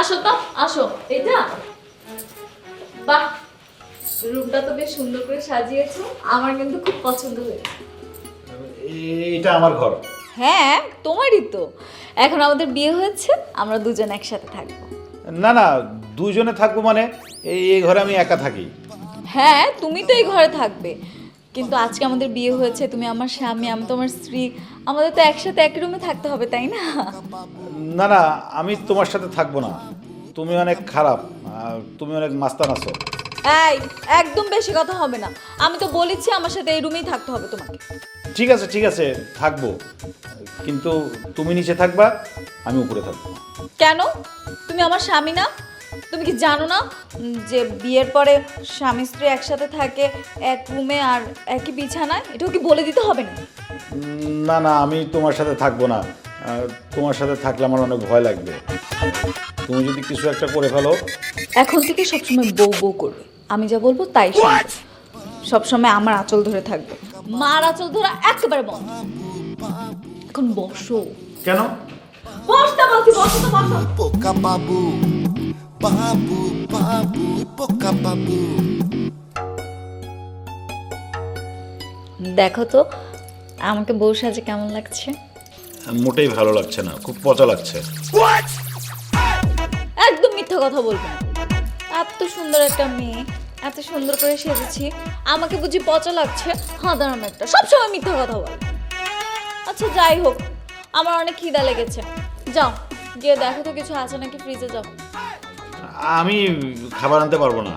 আসো তো আসো। এটা? বাহ রুমটা তো বেশ সুন্দর করে সাজিয়েছো। আমার কিন্তু খুব পছন্দ হয়েছে। এটা আমার ঘর। হ্যাঁ তোমারই তো। এখন আমাদের বিয়ে হয়েছে আমরা দুজন একসাথে থাকব। না না দুজনে থাকব মানে এই এই ঘরে আমি একা থাকি। হ্যাঁ তুমি তো এই ঘরে থাকবে। কিন্তু আজকে আমাদের বিয়ে হয়েছে তুমি আমার স্বামী আমি তোমার স্ত্রী। আমাদের তো একসাথে এক রুমে থাকতে হবে তাই না? না না আমি তোমার সাথে থাকব না। তুমি অনেক খারাপ আর তুমি অনেক মাস্তান আছো। এই একদম বেশি কথা হবে না। আমি তো বলেছি আমার সাথে এই রুমেই থাকতে হবে তোমাকে। ঠিক আছে ঠিক আছে থাকব। কিন্তু তুমি নিচে থাকবা আমি উপরে থাকব। কেন? তুমি আমার স্বামী না? তুমি কি জানো না যে বিয়ের পরে স্বামী স্ত্রী একসাথে থাকে এক রুমে আর একই বিছানায়? এটাও কি বলে দিতে হবে না? না না আমি তোমার সাথে থাকব না। তোমার সাথে থাকলে আমার অনেক ভয় লাগবে। তুমি যদি কিছু একটা করে ফেলো। এখন থেকে সবসময় বউ বউ করবে। আমি যা বলব তাই শুনবে। সবসময় আমার আঁচল ধরে থাকবে। মার আঁচল ধরা একেবারে বন্ধ। এখন বসো। কেন? বসতে বলছি বসো তো বসো। Poca babu, babu, babu, poca babu. দেখো তো আমাকে বউ সাজে কেমন লাগছে? মোটেই ভালো লাগছে না খুব পচা লাগছে। একদম মিথ্যা কথা বলবে না। এত সুন্দর একটা মেয়ে এত সুন্দর করে সেজেছি আমাকে বুঝি পচা লাগছে? হাঁদারাম একটা সবসময় মিথ্যা কথা বলে। আচ্ছা যাই হোক আমার অনেক খিদা লেগেছে। যাও গিয়ে দেখো তো কিছু আছে নাকি ফ্রিজে যাও। আমি খাবার আনতে পারব না।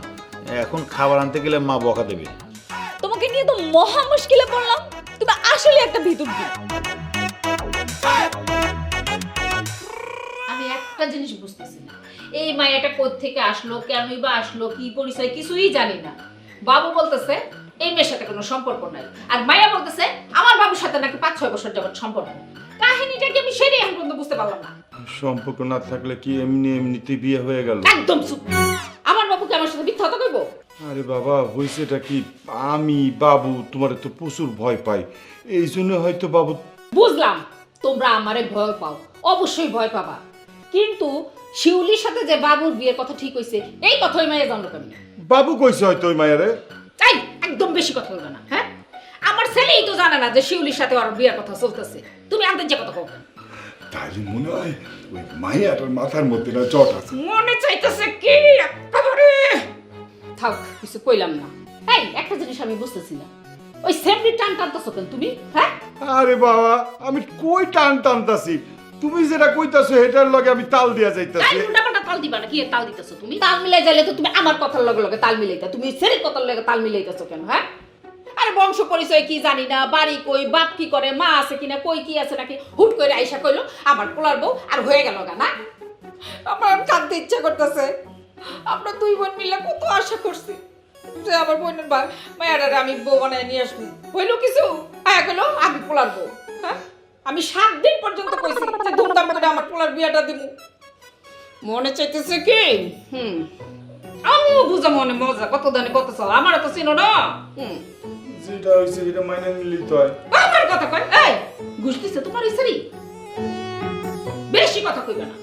এখন খাবার আনতে গেলে মা বকা দেবে। তোমাকে নিয়ে তো মহা মুশকিলে পড়লাম। তুমি আসলে একটা ভিতর আমি একটা জিনিস বুঝতেছি না। এই মায়াটা কোথ থেকে আসলো কেনই বা আসলো কি পরিচয় কিছুই জানি না। বাবু বলতেছে এই মেয়ের সাথে কোনো সম্পর্ক নাই। আর মায়া বলতেছে আমার বাবুর সাথে নাকি পাঁচ ছয় বছর যাবত সম্পর্ক কাহিনীটা কি আমি সেটাই পর্যন্ত বুঝতে পারলাম না। সম্পর্ক না থাকলে কি এমনি এমনিতে বিয়ে হয়ে গেল? একদম চুপ। আমার বাবুকে আমার সাথে মিথ্যা কথা কইবো? আরে বাবা হয়েছেটা কি? আমি বাবু তোমার তো প্রচুর ভয় পাই। এই জন্য হয়তো বাবু বুঝলাম তোমরা আমারে ভয় পাও। অবশ্যই ভয় পাবা। কিন্তু শিউলির সাথে যে বাবুর বিয়ের কথা ঠিক হয়েছে এই কথাই মায়া জানলো কেমনি? বাবু কইছে হয়তো ওই মায়ারে তাই একদম বেশি কথা বলবে না হ্যাঁ? আমার ছেলেই তো জানে না যে শিউলির সাথে ওর বিয়ের কথা চলতেছে। তুমি আনতে যে কথা বলবে তাহলে মনে হয় ওই মায়াটার মাথার মধ্যে না জট আছে। মনে চাইতেছে কি একেবারে। থাক কিছু কইলাম না। এই একটা জিনিস আমি বুঝতেছি না। ওই সেমনি টান টানতেছো কেন তুমি? হ্যাঁ? আরে বাবা আমি কই টান টানতাছি? তুমি যেটা কইতাছো এটার লগে আমি তাল দিয়া তাই যাইতাছি। উল্টা পাল্টা তাল দিবা না? কি তাল দিতেছো তুমি? তাল মিলাই যাইলে তো তুমি আমার কথার লগে লগে তাল মিলাইতা। তুমি ছেলের কথার লগে তাল মিলাইতেছো কেন হ্যাঁ? বংশ পরিচয় কি জানি না, বাড়ি কই, বাপ কি করে, মা আছে কিনা, কই কি আছে নাকি, হুট করে আইসা কইলো, আমার পোলার বউ আর হয়ে গেল গা, না? আমার কাঁদতে ইচ্ছা করতেছে। আমরা দুই বোন মিলে কত আশা করছি যে আমার বোনের বা মায়ারে আমি বউ বানায় নিয়ে আসব। হইল কিছু? আয়া গেলো আমি পোলার বউ হ্যাঁ? আমি সাত দিন পর্যন্ত কইছি যে ধুমধাম করে আমার পোলার বিয়াটা দিব মনে চাইতেছে কি? হুম। আমিও বুঝা মনে মজা, কত দানে কত চাল আমার তো চিনো না। হুম। যেটা হইছে সেটা মাইনে নিলেই তো হয়। আমার কথা কয়? এই, ঘুষ দিছে তোমার বেশি কথা কইবে না।